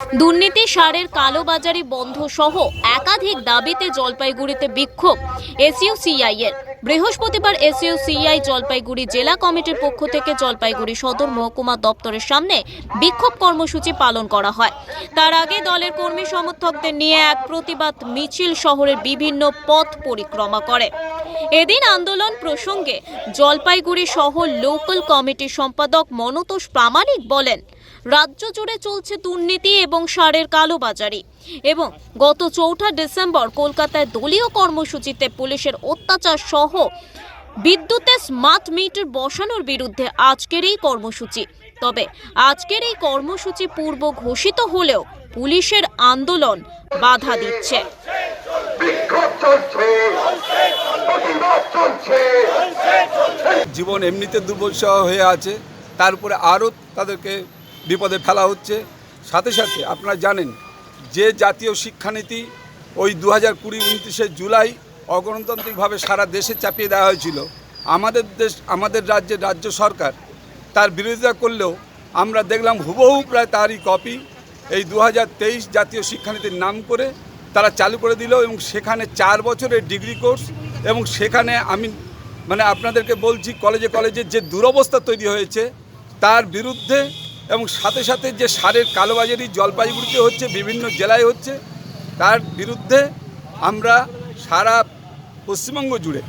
দুর্নীতি সারের কালোবাজারি বন্ধ সহ একাধিক দাবিতে জলপাইগুড়িতে বিক্ষোভ এসইউসিআই এর। বৃহস্পতিবার এসইউসিআই জলপাইগুড়ি জেলা কমিটির পক্ষ থেকে জলপাইগুড়ি সদর মহকুমা দপ্তরের সামনে বিক্ষোভ কর্মসূচি পালন করা হয়। তার আগে দলের কর্মী সমর্থকদের নিয়ে এক প্রতিবাদ মিছিল শহরের বিভিন্ন পথ পরিক্রমা করে। এদিন আন্দোলন প্রসঙ্গে জলপাইগুড়ি শহর লোকাল কমিটির সম্পাদক মনতোষ প্রামাণিক বলেন রাজ্য জুড়ে চলছে দুর্নীতি এবং সারের কালোবাজারি। এবং গত চৌঠা ডিসেম্বর কলকাতায় দলীয় কর্মসূচিতে পুলিশের অত্যাচার সহ বিদ্যুতে স্মার্ট মিটার বসানোর বিরুদ্ধে আজকের এই কর্মসূচি। তবে আজকের এই কর্মসূচি পূর্ব ঘোষিত হলেও পুলিশের আন্দোলন বাধা দিচ্ছে। জীবন এমনিতে দুর্বলসহ হয়ে আছে। তারপরে আরও তাদেরকে বিপদে ফেলা হচ্ছে। সাথে সাথে আপনারা জানেন, যে জাতীয় শিক্ষানীতি ওই দু হাজার কুড়ি উনত্রিশে জুলাই অগণতান্ত্রিকভাবে সারা দেশে চাপিয়ে দেওয়া হয়েছিল, আমাদের দেশ, আমাদের রাজ্যের রাজ্য সরকার তার বিরোধিতা করলেও আমরা দেখলাম হুবহু প্রায় তারই কপি। এই দু হাজার তেইশ জাতীয় শিক্ষানীতির নাম করে তারা চালু করে দিল এবং সেখানে চার বছরের ডিগ্রি কোর্স এবং সেখানে আমি মানে আপনাদেরকে বলছি কলেজে কলেজে যে দুরবস্থা তৈরি হয়েছে, তার বিরুদ্ধে এবং সাথে সাথে যে সারের কালোবাজারি জলপাইগুড়িতে হচ্ছে বিভিন্ন জেলায় হচ্ছে তার বিরুদ্ধে আমরা সারা পশ্চিমবঙ্গ জুড়ে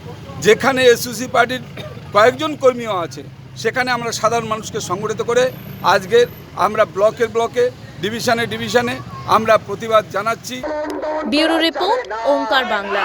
যেখানে এসইউসি পার্টির কয়েকজন কর্মীও আছে সেখানে আমরা সাধারণ মানুষকে সংগঠিত করে আজকের আমরা ব্লকের ব্লকে ডিভিশনে ডিভিশনে আমরা প্রতিবাদ জানাচ্ছি। Bureau report Onkar Bangla.